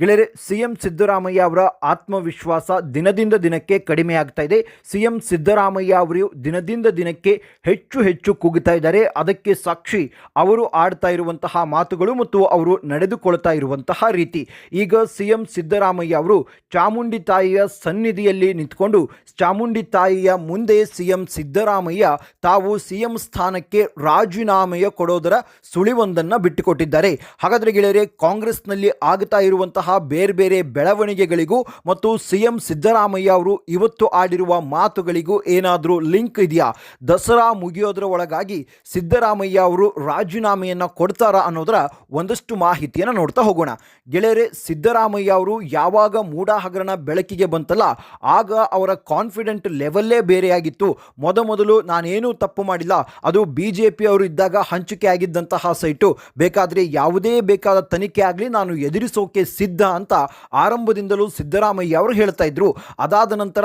ಗೆಳೆಯರೆ, ಸಿಎಂ ಸಿದ್ದರಾಮಯ್ಯ ಅವರ ಆತ್ಮವಿಶ್ವಾಸ ದಿನದಿಂದ ದಿನಕ್ಕೆ ಕಡಿಮೆ ಆಗ್ತಾ ಇದೆ. ಸಿಎಂ ಸಿದ್ದರಾಮಯ್ಯ ಅವರು ದಿನದಿಂದ ದಿನಕ್ಕೆ ಹೆಚ್ಚು ಹೆಚ್ಚು ಕುಗ್ತಾ ಇದ್ದಾರೆ. ಅದಕ್ಕೆ ಸಾಕ್ಷಿ ಅವರು ಆಡ್ತಾ ಇರುವಂತಹ ಮಾತುಗಳು ಮತ್ತು ಅವರು ನಡೆದುಕೊಳ್ತಾ ಇರುವಂತಹ ರೀತಿ. ಈಗ ಸಿಎಂ ಸಿದ್ದರಾಮಯ್ಯ ಅವರು ಚಾಮುಂಡಿ ತಾಯಿಯ ಸನ್ನಿಧಿಯಲ್ಲಿ ನಿಂತ್ಕೊಂಡು ಚಾಮುಂಡಿ ತಾಯಿಯ ಮುಂದೆ ಸಿಎಂ ಸಿದ್ದರಾಮಯ್ಯ ತಾವು ಸಿಎಂ ಸ್ಥಾನಕ್ಕೆ ರಾಜೀನಾಮೆಯ ಕೊಡೋದರ ಸುಳಿವೊಂದನ್ನು ಬಿಟ್ಟುಕೊಟ್ಟಿದ್ದಾರೆ. ಹಾಗಾದರೆ ಗೆಳೆಯರೆ, ಕಾಂಗ್ರೆಸ್ನಲ್ಲಿ ಆಗ್ತಾ ಇರುವಂತಹ ಬೇರೆ ಬೇರೆ ಬೆಳವಣಿಗೆಗಳಿಗೂ ಮತ್ತು ಸಿಎಂ ಸಿದ್ದರಾಮಯ್ಯ ಅವರು ಇವತ್ತು ಆಡಿರುವ ಮಾತುಗಳಿಗೂ ಏನಾದರೂ ಲಿಂಕ್ ಇದೆಯಾ? ದಸರಾ ಮುಗಿಯೋದ್ರ ಒಳಗಾಗಿ ಸಿದ್ದರಾಮಯ್ಯ ಅವರು ರಾಜೀನಾಮೆಯನ್ನು ಕೊಡ್ತಾರಾ ಅನ್ನೋದರ ಒಂದಷ್ಟು ಮಾಹಿತಿಯನ್ನು ನೋಡ್ತಾ ಹೋಗೋಣ. ಗೆಳೆಯರೆ, ಸಿದ್ದರಾಮಯ್ಯ ಅವರು ಯಾವಾಗ ಮೂಡಾ ಹಗರಣ ಬೆಳಕಿಗೆ ಬಂತಲ್ಲ, ಆಗ ಅವರ ಕಾನ್ಫಿಡೆಂಟ್ ಲೆವೆಲ್ಲೇ ಬೇರೆಯಾಗಿತ್ತು. ಮೊದಮೊದಲು ನಾನೇನೂ ತಪ್ಪು ಮಾಡಿಲ್ಲ, ಅದು ಬಿ ಜೆ ಪಿ ಅವರು ಇದ್ದಾಗ ಹಂಚಿಕೆ ಆಗಿದ್ದಂತಹ ಸೈಟು. ಬೇಕಾದರೆ ಯಾವುದೇ ಬೇಕಾದ ತನಿಖೆ ಆಗಲಿ ನಾನು ಎದುರಿಸೋಕೆ ಸಿದ್ಧ ಅಂತ ಆರಂಭದಿಂದಲೂ ಸಿದ್ದರಾಮಯ್ಯ ಅವರು ಹೇಳ್ತಾ ಇದ್ರು. ಅದಾದ ನಂತರ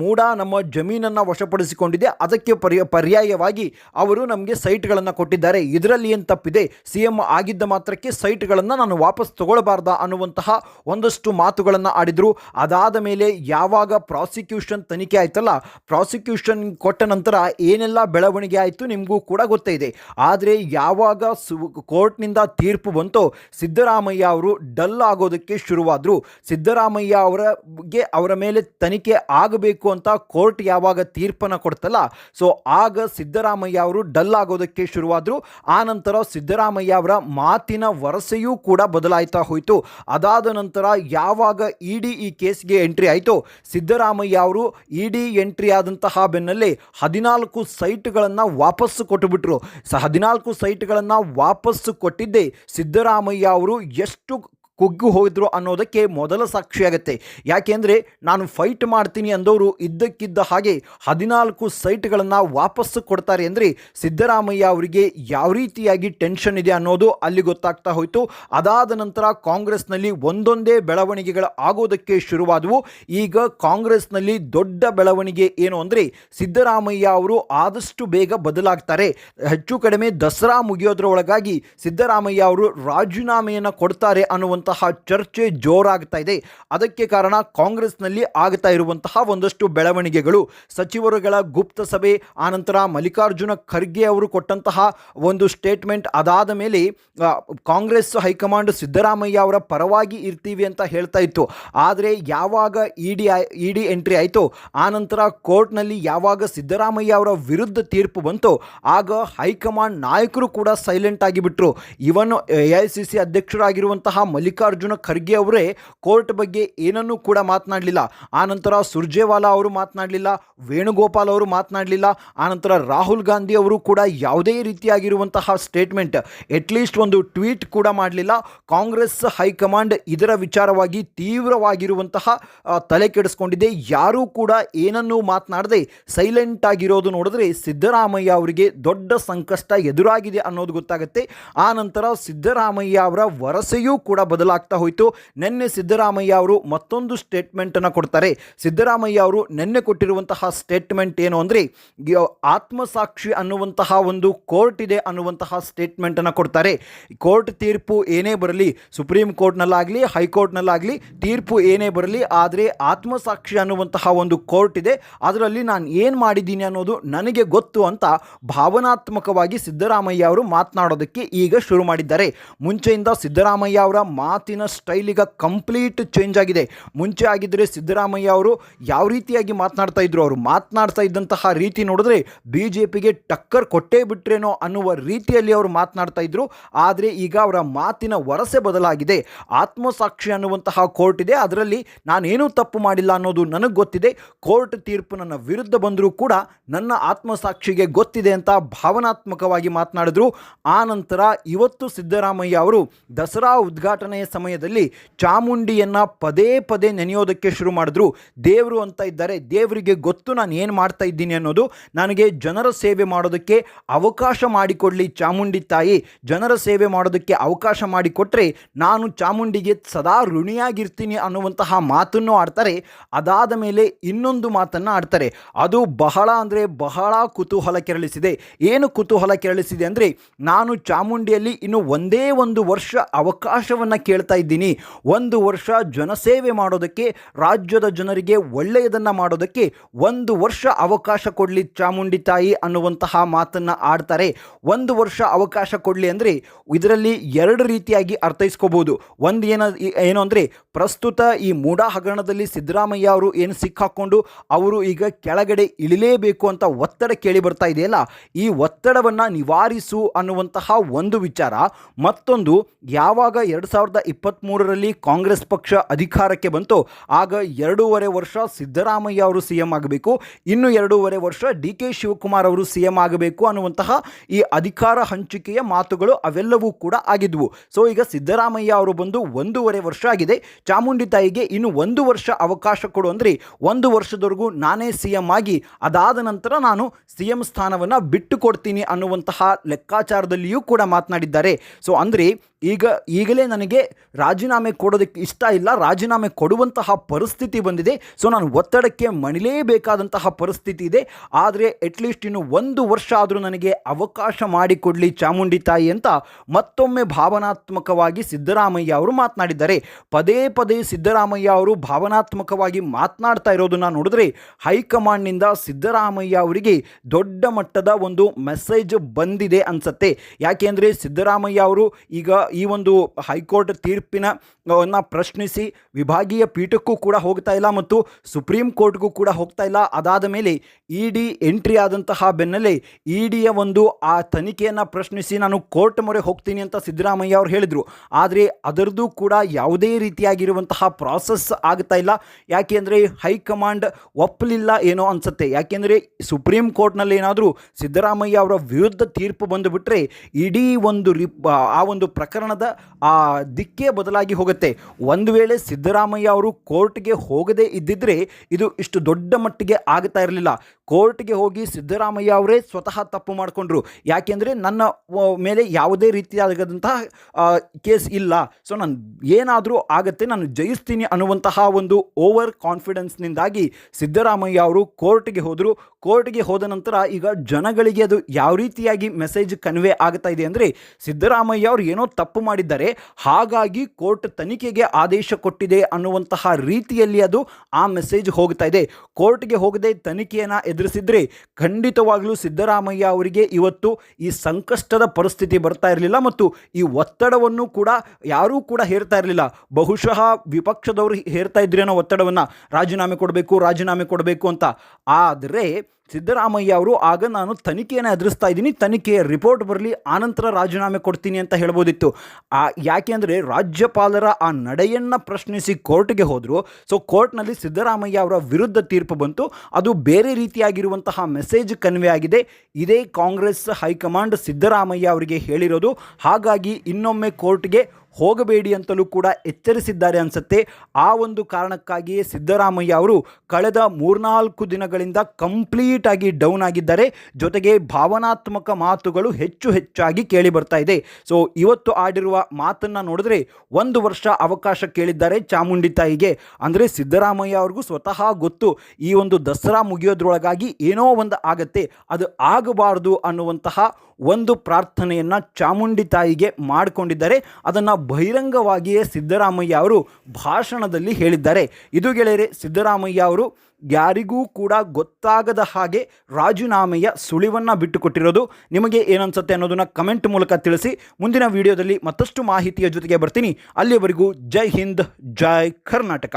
ಮೂಡ ನಮ್ಮ ಜಮೀನನ್ನು ವಶಪಡಿಸಿಕೊಂಡಿದೆ. ಅದಕ್ಕೆ ಪರ್ಯ, ಪರ್ಯಾಯವಾಗಿ ಅವರು ನಮಗೆ ಸೈಟ್ಗಳನ್ನು ಕೊಟ್ಟಿದ್ದಾರೆ. ಇದರಲ್ಲಿ ಏನು ತಪ್ಪಿದೆ? ಸಿ ಎಂ ಆಗಿದ್ದ ಮಾತ್ರಕ್ಕೆ ಸೈಟ್ಗಳನ್ನು ನಾನು ವಾಪಸ್ ತಗೊಳ್ಬಾರ್ದ ಅನ್ನುವಂತಹ ಒಂದಷ್ಟು ಮಾತುಗಳನ್ನು ಆಡಿದರು. ಅದಾದ ಮೇಲೆ ಯಾವಾಗ ಪ್ರಾಸಿಕ್ಯೂಷನ್ ತನಿಖೆ ಆಯ್ತಲ್ಲ, ಪ್ರಾಸಿಕ್ಯೂಷನ್ ಕೊಟ್ಟ ನಂತರ ಏನೆಲ್ಲ ಬೆಳವಣಿಗೆ ಆಯಿತು ನಿಮಗೂ ಕೂಡ ಗೊತ್ತೇ ಇದೆ. ಆದರೆ ಯಾವಾಗ ಸು, ಕೋರ್ಟ್ನಿಂದ ತೀರ್ಪು ಬಂತೋ ಸಿದ್ದರಾಮಯ್ಯ ಅವರು ಡಲ್ ಆಗೋದಕ್ಕೆ ಶುರುವಾದರು ಸಿದ್ದರಾಮಯ್ಯ ಅವರಿಗೆ ಅವರ ಮೇಲೆ ತನಿಖೆ ಆಗಬೇಕು ಅಂತ ಕೋರ್ಟ್ ಯಾವಾಗ ತೀರ್ಪನ್ನು ಕೊಡ್ತಲ್ಲ, ಸೊ ಆಗ ಸಿದ್ದರಾಮಯ್ಯ ಅವರು ಡಲ್ ಆಗೋದಕ್ಕೆ ಶುರುವಾದರು. ಆ ನಂತರ ಸಿದ್ದರಾಮಯ್ಯ ಅವರ ಮಾತಿನ ವರಸೆಯೂ ಕೂಡ ಬದಲಾಯ್ತಾ ಹೋಯಿತು. ಅದಾದ ನಂತರ ಯಾವಾಗ ಇ ಡಿ ಈ ಕೇಸ್ಗೆ ಎಂಟ್ರಿ ಆಯಿತು, ಸಿದ್ದರಾಮಯ್ಯ ಅವರು ಇ ಡಿ ಎಂಟ್ರಿ ಆದಂತಹ ಬೆನ್ನಲ್ಲಿ ಹದಿನಾಲ್ಕು ಸೈಟ್ಗಳನ್ನು ವಾಪಸ್ಸು ಕೊಟ್ಟುಬಿಟ್ರು. ಸ ಹದಿನಾಲ್ಕು ಸೈಟ್ಗಳನ್ನು ವಾಪಸ್ಸು ಕೊಟ್ಟಿದ್ದೆ ಸಿದ್ದರಾಮಯ್ಯ ಅವರು ಎಷ್ಟು ಕುಗ್ಗು ಹೋಗಿದ್ರು ಅನ್ನೋದಕ್ಕೆ ಮೊದಲ ಸಾಕ್ಷಿಯಾಗತ್ತೆ. ಯಾಕೆಂದರೆ ನಾನು ಫೈಟ್ ಮಾಡ್ತೀನಿ ಅಂದವರು ಇದ್ದಕ್ಕಿದ್ದ ಹಾಗೆ ಹದಿನಾಲ್ಕು ಸೈಟ್ಗಳನ್ನು ವಾಪಸ್ಸು ಕೊಡ್ತಾರೆ ಅಂದರೆ ಸಿದ್ದರಾಮಯ್ಯ ಅವರಿಗೆ ಯಾವ ರೀತಿಯಾಗಿ ಟೆನ್ಷನ್ ಇದೆ ಅನ್ನೋದು ಅಲ್ಲಿ ಗೊತ್ತಾಗ್ತಾ ಹೋಯಿತು. ಅದಾದ ನಂತರ ಕಾಂಗ್ರೆಸ್ನಲ್ಲಿ ಒಂದೊಂದೇ ಬೆಳವಣಿಗೆಗಳು ಆಗೋದಕ್ಕೆ ಶುರುವಾದವು. ಈಗ ಕಾಂಗ್ರೆಸ್ನಲ್ಲಿ ದೊಡ್ಡ ಬೆಳವಣಿಗೆ ಏನು ಅಂದರೆ ಸಿದ್ದರಾಮಯ್ಯ ಅವರು ಆದಷ್ಟು ಬೇಗ ಬದಲಾಗ್ತಾರೆ. ಹೆಚ್ಚು ಕಡಿಮೆ ದಸರಾ ಮುಗಿಯೋದ್ರ ಒಳಗಾಗಿ ಸಿದ್ದರಾಮಯ್ಯ ಅವರು ರಾಜೀನಾಮೆಯನ್ನು ಕೊಡ್ತಾರೆ ಅನ್ನುವಂತಹ ಚರ್ಚೆ ಜೋರಾಗ್ತಾ ಇದೆ. ಅದಕ್ಕೆ ಕಾರಣ ಕಾಂಗ್ರೆಸ್ನಲ್ಲಿ ಆಗ್ತಾ ಇರುವಂತಹ ಒಂದಷ್ಟು ಬೆಳವಣಿಗೆಗಳು. ಸಚಿವರುಗಳ ಗುಪ್ತ ಸಭೆ ಆನಂತರ ಮಲ್ಲಿಕಾರ್ಜುನ ಖರ್ಗೆ ಅವರು ಕೊಟ್ಟಂತಹ ಒಂದು ಸ್ಟೇಟ್ಮೆಂಟ್ ಅದಾದ ಮೇಲೆ ಕಾಂಗ್ರೆಸ್ ಹೈಕಮಾಂಡ್ ಸಿದ್ದರಾಮಯ್ಯ ಅವರ ಪರವಾಗಿ ಇರ್ತೀವಿ ಅಂತ ಹೇಳ್ತಾ ಇತ್ತು. ಆದರೆ ಯಾವಾಗ ಇ ಡಿ ಎಂಟ್ರಿ ಆಯಿತು ಆನಂತರ ಕೋರ್ಟ್ನಲ್ಲಿ ಯಾವಾಗ ಸಿದ್ದರಾಮಯ್ಯ ಅವರ ವಿರುದ್ಧ ತೀರ್ಪು ಬಂತು, ಆಗ ಹೈಕಮಾಂಡ್ ನಾಯಕರು ಕೂಡ silent ಆಗಿಬಿಟ್ರು. Even A I, C C ಅಧ್ಯಕ್ಷರಾಗಿರುವಂತಹ Mallikarjuna Kharge ಅವರೇ ಕೋರ್ಟ್ ಬಗ್ಗೆ ಏನನ್ನೂ ಕೂಡ ಮಾತನಾಡಲಿಲ್ಲ. ಆನಂತರ ಸುರ್ಜೇವಾಲಾ ಅವರು ಮಾತನಾಡಲಿಲ್ಲ, ವೇಣುಗೋಪಾಲ್ ಅವರು ಮಾತನಾಡಲಿಲ್ಲ ಆನಂತರ ರಾಹುಲ್ ಗಾಂಧಿ ಅವರು ಕೂಡ ಯಾವುದೇ ರೀತಿಯಾಗಿರುವಂತಹ ಸ್ಟೇಟ್ಮೆಂಟ್ ಅಟ್ಲೀಸ್ಟ್ ಒಂದು ಟ್ವೀಟ್ ಕೂಡ ಮಾಡಲಿಲ್ಲ. ಕಾಂಗ್ರೆಸ್ ಹೈಕಮಾಂಡ್ ಇದರ ವಿಚಾರವಾಗಿ ತೀವ್ರವಾಗಿರುವಂತಹ ತಲೆ ಕೆಡಿಸ್ಕೊಂಡಿದೆ. ಯಾರೂ ಕೂಡ ಏನನ್ನೂ ಮಾತನಾಡದೆ ಸೈಲೆಂಟ್ ಆಗಿರೋದು ನೋಡಿದ್ರೆ ಸಿದ್ದರಾಮಯ್ಯ ಅವರಿಗೆ ದೊಡ್ಡ ಸಂಕಷ್ಟ ಎದುರಾಗಿದೆ ಅನ್ನೋದು ಗೊತ್ತಾಗುತ್ತೆ. ಆ ನಂತರ ಸಿದ್ದರಾಮಯ್ಯ ಅವರ ವರಸೆಯೂ ಕೂಡ ಬದಲಾಗ್ತಾ ಹೋಯಿತು. ನಿನ್ನೆ ಸಿದ್ದರಾಮಯ್ಯ ಅವರು ಮತ್ತೊಂದು ಸ್ಟೇಟ್ಮೆಂಟನ್ನು ಕೊಡ್ತಾರೆ. ಸಿದ್ದರಾಮಯ್ಯ ಅವರು ನಿನ್ನೆ ಕೊಟ್ಟಿರುವಂತಹ ಸ್ಟೇಟ್ಮೆಂಟ್ ಏನು ಅಂದರೆ ಆತ್ಮಸಾಕ್ಷಿ ಅನ್ನುವಂತಹ ಒಂದು ಕೋರ್ಟ್ ಇದೆ ಅನ್ನುವಂತಹ ಸ್ಟೇಟ್ಮೆಂಟನ್ನು ಕೊಡ್ತಾರೆ. ಕೋರ್ಟ್ ತೀರ್ಪು ಏನೇ ಬರಲಿ, ಸುಪ್ರೀಂ ಕೋರ್ಟ್ನಲ್ಲಾಗಲಿ, ಹೈಕೋರ್ಟ್ನಲ್ಲಾಗಲಿ ತೀರ್ಪು ಏನೇ ಬರಲಿ, ಆದರೆ ಆತ್ಮಸಾಕ್ಷಿ ಅನ್ನುವಂತಹ ಒಂದು ಕೋರ್ಟ್ ಇದೆ. ಅದರಲ್ಲಿ ನಾನು ಏನು ಮಾಡಿದ್ದೀನಿ ಅನ್ನೋದು ನನಗೆ ಗೊತ್ತು ಅಂತ ಭಾವನಾತ್ಮಕವಾಗಿ ಸಿದ್ದರಾಮಯ್ಯ ಅವರು ಮಾತನಾಡೋದಕ್ಕೆ ಈಗ ಶುರು ಮಾಡಿದ್ದಾರೆ. ಮುಂಚೆಯಿಂದ ಸಿದ್ದರಾಮಯ್ಯ ಅವರ ಮಾತಿನ ಸ್ಟೈಲಿಗ ಕಂಪ್ಲೀಟ್ ಚೇಂಜ್ ಆಗಿದೆ. ಮುಂಚೆ ಆಗಿದ್ದರೆ ಸಿದ್ದರಾಮಯ್ಯ ಅವರು ಯಾವ ರೀತಿಯಾಗಿ ಮಾತನಾಡ್ತಾ ಇದ್ರು, ಅವರು ಮಾತನಾಡ್ತಾ ಇದ್ದಂತಹ ರೀತಿ ನೋಡಿದ್ರೆ ಬಿ ಜೆ ಪಿಗೆ ಟಕ್ಕರ್ ಕೊಟ್ಟೇ ಬಿಟ್ರೇನೋ ಅನ್ನುವ ರೀತಿಯಲ್ಲಿ ಅವರು ಮಾತನಾಡ್ತಾ ಇದ್ರು. ಆದರೆ ಈಗ ಅವರ ಮಾತಿನ ವರಸೆ ಬದಲಾಗಿದೆ. ಆತ್ಮಸಾಕ್ಷಿ ಅನ್ನುವಂತಹ ಕೋರ್ಟ್ ಇದೆ. ಅದರಲ್ಲಿ ನಾನೇನೂ ತಪ್ಪು ಮಾಡಿಲ್ಲ ಅನ್ನೋದು ನನಗೆ ಗೊತ್ತಿದೆ. ಕೋರ್ಟ್ ತೀರ್ಪು ನನ್ನ ವಿರುದ್ಧ ಬಂದರೂ ಕೂಡ ನನ್ನ ಆತ್ಮಸಾಕ್ಷಿಗೆ ಗೊತ್ತಿದೆ ಅಂತ ಭಾವನಾತ್ಮಕವಾಗಿ ಮಾತನಾಡಿದ್ರು. ಆ ನಂತರ ಇವತ್ತು ಸಿದ್ದರಾಮಯ್ಯ ಅವರು ದಸರಾ ಉದ್ಘಾಟನೆಯ ಸಮಯದಲ್ಲಿ ಚಾಮುಂಡಿಯನ್ನು ಪದೇ ಪದೇ ನೆನೆಯೋದಕ್ಕೆ ಶುರು ಮಾಡಿದ್ರು. ದೇವರು ಅಂತ ಇದ್ದಾರೆ. ದೇವರಿಗೆ ಗೊತ್ತು ನಾನು ಏನು ಮಾಡ್ತಾ ಇದ್ದೀನಿ ಅನ್ನೋದು ನನಗೆ ಜನರ ಸೇವೆ ಮಾಡೋದಕ್ಕೆ ಅವಕಾಶ ಮಾಡಿಕೊಡಲಿ ಚಾಮುಂಡಿ ತಾಯಿ. ಜನರ ಸೇವೆ ಮಾಡೋದಕ್ಕೆ ಅವಕಾಶ ಮಾಡಿಕೊಟ್ರೆ ನಾನು ಚಾಮುಂಡಿಗೆ ಸದಾ ಋಣಿಯಾಗಿರ್ತೀನಿ ಅನ್ನುವಂತಹ ಮಾತನ್ನು ಆಡ್ತಾರೆ. ಅದಾದ ಮೇಲೆ ಇನ್ನೊಂದು ಮಾತನ್ನು ಆಡ್ತಾರೆ. ಅದು ಬಹಳ ಅಂದರೆ ಬಹಳ ಕುತೂಹಲ ಕೆರಳಿಸಿದೆ. ಏನು ಕುತೂಹಲ ಕೆರಳಿಸಿದೆ ಅಂದರೆ ನಾನು ಚಾಮುಂಡಿಯಲ್ಲಿ ಇನ್ನು ಒಂದೇ ಒಂದು ವರ್ಷ ಅವಕಾಶವನ್ನು ಕೇಳ್ತಾ ಇದ್ದೀನಿ. ಒಂದು ವರ್ಷ ಜನಸೇವೆ ಮಾಡೋದಕ್ಕೆ, ರಾಜ್ಯದ ಜನರಿಗೆ ಒಳ್ಳೆಯದನ್ನು ಮಾಡೋದಕ್ಕೆ ಒಂದು ವರ್ಷ ಅವಕಾಶ ಕೊಡಲಿ ಚಾಮುಂಡಿ ತಾಯಿ ಅನ್ನುವಂತಹ ಮಾತನ್ನು ಆಡ್ತಾರೆ. ಒಂದು ವರ್ಷ ಅವಕಾಶ ಕೊಡಲಿ ಅಂದರೆ ಇದರಲ್ಲಿ ಎರಡು ರೀತಿಯಾಗಿ ಅರ್ಥೈಸ್ಕೋಬೋದು. ಒಂದು ಏನ, ಏನು ಅಂದರೆ ಪ್ರಸ್ತುತ ಈ ಮೂಡ ಹಗರಣದಲ್ಲಿ ಸಿದ್ದರಾಮಯ್ಯ ಅವರು ಏನು ಸಿಕ್ಕಾಕೊಂಡು ಅವರು ಈಗ ಕೆಳಗಡೆ ಇಳಿಲೇಬೇಕು ಅಂತ ಒತ್ತಡ ಕೇಳಿ ಬರ್ತಾ ಇದೆಯಲ್ಲ, ಈ ಒತ್ತಡವನ್ನು ನಿವಾರಿಸು ಅನ್ನುವಂತಹ ಒಂದು ವಿಚಾರ. ಮತ್ತೊಂದು, ಯಾವಾಗ ಎರಡು ಸಾವಿರದ ಇಪ್ಪತ್ತ್ಮೂರರಲ್ಲಿ ಕಾಂಗ್ರೆಸ್ ಪಕ್ಷ ಅಧಿಕಾರಕ್ಕೆ ಬಂತು. ಆಗ ಎರಡೂವರೆ ವರ್ಷ ಸಿದ್ದರಾಮಯ್ಯ ಅವರು ಸಿ ಎಂ ಆಗಬೇಕು. ಇನ್ನು ಎರಡೂವರೆ ವರ್ಷ ಡಿ ಕೆ ಶಿವಕುಮಾರ್ ಅವರು ಸಿ ಎಂ ಆಗಬೇಕು ಅನ್ನುವಂತಹ ಈ ಅಧಿಕಾರ ಹಂಚಿಕೆಯ ಮಾತುಗಳು ಅವೆಲ್ಲವೂ ಕೂಡ ಆಗಿದ್ವು. ಸೊ, ಈಗ ಸಿದ್ದರಾಮಯ್ಯ ಅವರು ಬಂದು ಒಂದೂವರೆ ವರ್ಷ ಆಗಿದೆ. ಚಾಮುಂಡಿ ತಾಯಿಗೆ ಇನ್ನು ಒಂದು ವರ್ಷ ಅವಕಾಶ ಕೊಡು ಅಂದರೆ ಒಂದು ವರ್ಷದವರೆಗೂ ನಾನೇ ಸಿ ಎಂ ಆಗಿ ಅದಾದ ನಂತರ ನಾನು ಸಿ ಎಂ ಸ್ಥಾನವನ್ನು ಬಿಟ್ಟು ಕೊಡ್ತೀನಿ ಅನ್ನುವಂತಹ ಲೆಕ್ಕಾಚಾರದಲ್ಲಿಯೂ ಕೂಡ ಮಾತನಾಡಿದ್ದಾರೆ. ಸೊ, ಅಂದರೆ ಈಗ ಈಗಲೇ ನನಗೆ ರಾಜೀನಾಮೆ ಕೊಡೋದಕ್ಕೆ ಇಷ್ಟ ಇಲ್ಲ, ರಾಜೀನಾಮೆ ಕೊಡುವಂತಹ ಪರಿಸ್ಥಿತಿ ಬಂದಿದೆ. ಸೊ ನಾನು ಒತ್ತಡಕ್ಕೆ ಮಣಿಲೇಬೇಕಾದಂತಹ ಪರಿಸ್ಥಿತಿ ಇದೆ. ಆದರೆ ಅಟ್ಲೀಸ್ಟ್ ಇನ್ನು ಒಂದು ವರ್ಷ ಆದರೂ ನನಗೆ ಅವಕಾಶ ಮಾಡಿಕೊಡಲಿ ಚಾಮುಂಡಿ ತಾಯಿ ಅಂತ ಮತ್ತೊಮ್ಮೆ ಭಾವನಾತ್ಮಕವಾಗಿ ಸಿದ್ದರಾಮಯ್ಯ ಅವರು ಮಾತನಾಡಿದ್ದಾರೆ. ಪದೇ ಪದೇ ಸಿದ್ದರಾಮಯ್ಯ ಅವರು ಭಾವನಾತ್ಮಕವಾಗಿ ಮಾತನಾಡ್ತಾ ಇರೋದನ್ನ ನೋಡಿದ್ರೆ ಹೈಕಮಾಂಡ್ನಿಂದ ಸಿದ್ದರಾಮಯ್ಯ ಅವರಿಗೆ ದೊಡ್ಡ ಮಟ್ಟದ ಒಂದು ಮೆಸೇಜ್ ಬಂದಿದೆ ಅನ್ಸತ್ತೆ. ಯಾಕೆಂದರೆ ಸಿದ್ದರಾಮಯ್ಯ ಅವರು ಈಗ ಈ ಒಂದು ಹೈಕೋರ್ಟ್ ತೀರ್ಪಿನ ಪ್ರಶ್ನಿಸಿ ವಿಭಾಗೀಯ ಪೀಠಕ್ಕೂ ಕೂಡ ಹೋಗ್ತಾ ಇಲ್ಲ ಮತ್ತು ಸುಪ್ರೀಂ ಕೋರ್ಟ್ಗೂ ಕೂಡ ಹೋಗ್ತಾ ಇಲ್ಲ. ಅದಾದ ಮೇಲೆ ಇ ಡಿ ಎಂಟ್ರಿ ಆದಂತಹ ಬೆನ್ನಲ್ಲೇ ಇ ಒಂದು, ಆ ತನಿಖೆಯನ್ನು ಪ್ರಶ್ನಿಸಿ ನಾನು ಕೋರ್ಟ್ ಮೊರೆ ಹೋಗ್ತೀನಿ ಅಂತ ಸಿದ್ದರಾಮಯ್ಯ ಅವರು ಹೇಳಿದರು. ಆದರೆ ಅದರದ್ದು ಕೂಡ ಯಾವುದೇ ರೀತಿಯಾಗಿರುವಂತಹ ಪ್ರಾಸೆಸ್ ಆಗ್ತಾ ಇಲ್ಲ. ಯಾಕೆಂದರೆ ಹೈಕಮಾಂಡ್ ಒಪ್ಪಲಿಲ್ಲ ಏನೋ ಅನಿಸುತ್ತೆ. ಯಾಕೆಂದರೆ ಸುಪ್ರೀಂ ಕೋರ್ಟ್ನಲ್ಲಿ ಏನಾದರೂ ಸಿದ್ದರಾಮಯ್ಯ ಅವರ ವಿರುದ್ಧ ತೀರ್ಪು ಬಂದುಬಿಟ್ರೆ ಇಡೀ ಒಂದು ಆ ಒಂದು ಪ್ರಕರಣದ, ಆ ದಿಕ್ಕೇ ಬದಲಾಗಿ ಹೋಗುತ್ತೆ. ಒಂದು ವೇಳೆ ಸಿದ್ದರಾಮಯ್ಯ ಅವರು ಕೋರ್ಟ್ಗೆ ಹೋಗದೇ ಇದ್ದಿದ್ರೆ ಇದು ಇಷ್ಟು ದೊಡ್ಡ ಮಟ್ಟಿಗೆ ಆಗ್ತಾ ಇರಲಿಲ್ಲ. ಕೋರ್ಟ್ಗೆ ಹೋಗಿ ಸಿದ್ದರಾಮಯ್ಯ ಅವರೇ ಸ್ವತಃ ತಪ್ಪು ಮಾಡಿಕೊಂಡ್ರು. ಯಾಕೆಂದರೆ ನನ್ನ ಮೇಲೆ ಯಾವುದೇ ರೀತಿಯಾದಂತಹ ಕೇಸ್ ಇಲ್ಲ. ಸೊ, ನಾನು ಏನಾದರೂ ಆಗುತ್ತೆ, ನಾನು ಜಯಿಸ್ತೀನಿ ಅನ್ನುವಂತಹ ಒಂದು ಓವರ್ ಕಾನ್ಫಿಡೆನ್ಸ್ನಿಂದಾಗಿ ಸಿದ್ದರಾಮಯ್ಯ ಅವರು ಕೋರ್ಟ್ಗೆ ಹೋದರು. ಕೋರ್ಟ್ಗೆ ಹೋದ ನಂತರ ಈಗ ಜನಗಳಿಗೆ ಅದು ಯಾವ ರೀತಿಯಾಗಿ ಮೆಸೇಜ್ ಕನ್ವೆ ಆಗ್ತಾ ಇದೆ ಅಂದರೆ, ಸಿದ್ದರಾಮಯ್ಯ ಅವರು ಏನೋ ತಪ್ಪು ಮಾಡಿದ್ದಾರೆ. ಹಾಗಾಗಿ ಕೋರ್ಟ್ ತನಿಖೆಗೆ ಆದೇಶ ಕೊಟ್ಟಿದೆ ಅನ್ನುವಂತಹ ರೀತಿಯಲ್ಲಿ ಅದು ಆ ಮೆಸೇಜ್ ಹೋಗ್ತಾ ಇದೆ. ಕೋರ್ಟ್ಗೆ ಹೋಗದೆ ತನಿಖೆಯನ್ನು ಎದುರಿಸಿದ್ರೆ ಖಂಡಿತವಾಗಲೂ ಸಿದ್ದರಾಮಯ್ಯ ಅವರಿಗೆ ಇವತ್ತು ಈ ಸಂಕಷ್ಟದ ಪರಿಸ್ಥಿತಿ ಬರ್ತಾ ಇರಲಿಲ್ಲ ಮತ್ತು ಈ ಒತ್ತಡವನ್ನು ಕೂಡ ಯಾರೂ ಕೂಡ ಹೇರ್ತಾ ಇರಲಿಲ್ಲ. ಬಹುಶಃ ವಿಪಕ್ಷದವರು ಹೇರ್ತಾ ಇದ್ರೇನೋ ಒತ್ತಡವನ್ನು ರಾಜೀನಾಮೆ ಕೊಡಬೇಕು ರಾಜೀನಾಮೆ ಕೊಡಬೇಕು ಅಂತ. ಆದರೆ ಸಿದ್ದರಾಮಯ್ಯ ಅವರು, ಆಗ ನಾನು ತನಿಖೆಯನ್ನು ಎದುರಿಸ್ತಾ ಇದ್ದೀನಿ. ತನಿಖೆಯ ರಿಪೋರ್ಟ್ ಬರಲಿ, ಆನಂತರ ರಾಜೀನಾಮೆ ಕೊಡ್ತೀನಿ ಅಂತ ಹೇಳ್ಬೋದಿತ್ತು. ಆ, ಯಾಕೆ ಅಂದರೆ ರಾಜ್ಯಪಾಲರ ಆ ನಡೆಯನ್ನು ಪ್ರಶ್ನಿಸಿ ಕೋರ್ಟ್ಗೆ ಹೋದರು. ಸೊ, ಕೋರ್ಟ್ನಲ್ಲಿ ಸಿದ್ದರಾಮಯ್ಯ ಅವರ ವಿರುದ್ಧ ತೀರ್ಪು ಬಂತು. ಅದು ಬೇರೆ ರೀತಿಯಾಗಿರುವಂತಹ ಮೆಸೇಜ್ ಕನ್ವೆ ಆಗಿದೆ. ಇದೇ ಕಾಂಗ್ರೆಸ್ ಹೈಕಮಾಂಡ್ ಸಿದ್ದರಾಮಯ್ಯ ಅವರಿಗೆ ಹೇಳಿರೋದು. ಹಾಗಾಗಿ ಇನ್ನೊಮ್ಮೆ ಕೋರ್ಟ್ಗೆ ಹೋಗಬೇಡಿ ಅಂತಲೂ ಕೂಡ ಎಚ್ಚರಿಸಿದ್ದಾರೆ ಅನಿಸುತ್ತೆ. ಆ ಒಂದು ಕಾರಣಕ್ಕಾಗಿಯೇ ಸಿದ್ದರಾಮಯ್ಯ ಅವರು ಕಳೆದ ಮೂರ್ನಾಲ್ಕು ದಿನಗಳಿಂದ ಕಂಪ್ಲೀಟ್ ಆಗಿ ಡೌನ್ ಆಗಿದ್ದಾರೆ. ಜೊತೆಗೆ ಭಾವನಾತ್ಮಕ ಮಾತುಗಳು ಹೆಚ್ಚು ಹೆಚ್ಚಾಗಿ ಕೇಳಿ ಬರ್ತಾ ಇದೆ. ಸೊ ಇವತ್ತು ಆಡಿರುವ ಮಾತನ್ನು ನೋಡಿದ್ರೆ ಒಂದು ವರ್ಷ ಅವಕಾಶ ಕೇಳಿದ್ದಾರೆ ಚಾಮುಂಡಿ ತಾಯಿಗೆ. ಅಂದರೆ ಸಿದ್ದರಾಮಯ್ಯ ಅವ್ರಿಗೂ ಸ್ವತಃ ಗೊತ್ತು, ಈ ಒಂದು ದಸರಾ ಮುಗಿಯೋದ್ರೊಳಗಾಗಿ ಏನೋ ಒಂದು ಆಗತ್ತೆ, ಅದು ಆಗಬಾರ್ದು ಅನ್ನುವಂತಹ ಒಂದು ಪ್ರಾರ್ಥನೆಯನ್ನು ಚಾಮುಂಡಿ ತಾಯಿಗೆ ಮಾಡಿಕೊಂಡಿದ್ದಾರೆ. ಅದನ್ನು ಬಹಿರಂಗವಾಗಿಯೇ ಸಿದ್ದರಾಮಯ್ಯ ಅವರು ಭಾಷಣದಲ್ಲಿ ಹೇಳಿದ್ದಾರೆ. ಇದು ಗೆಳೆಯರೆ, ಸಿದ್ದರಾಮಯ್ಯ ಅವರು ಯಾರಿಗೂ ಕೂಡ ಗೊತ್ತಾಗದ ಹಾಗೆ ರಾಜೀನಾಮೆಯ ಸುಳಿವನ್ನು ಬಿಟ್ಟುಕೊಟ್ಟಿರೋದು. ನಿಮಗೆ ಏನನ್ಸುತ್ತೆ ಅನ್ನೋದನ್ನು ಕಮೆಂಟ್ ಮೂಲಕ ತಿಳಿಸಿ. ಮುಂದಿನ ವಿಡಿಯೋದಲ್ಲಿ ಮತ್ತಷ್ಟು ಮಾಹಿತಿಯ ಜೊತೆಗೆ ಬರ್ತೀನಿ. ಅಲ್ಲಿಯವರೆಗೂ ಜೈ ಹಿಂದ್, ಜೈ ಕರ್ನಾಟಕ.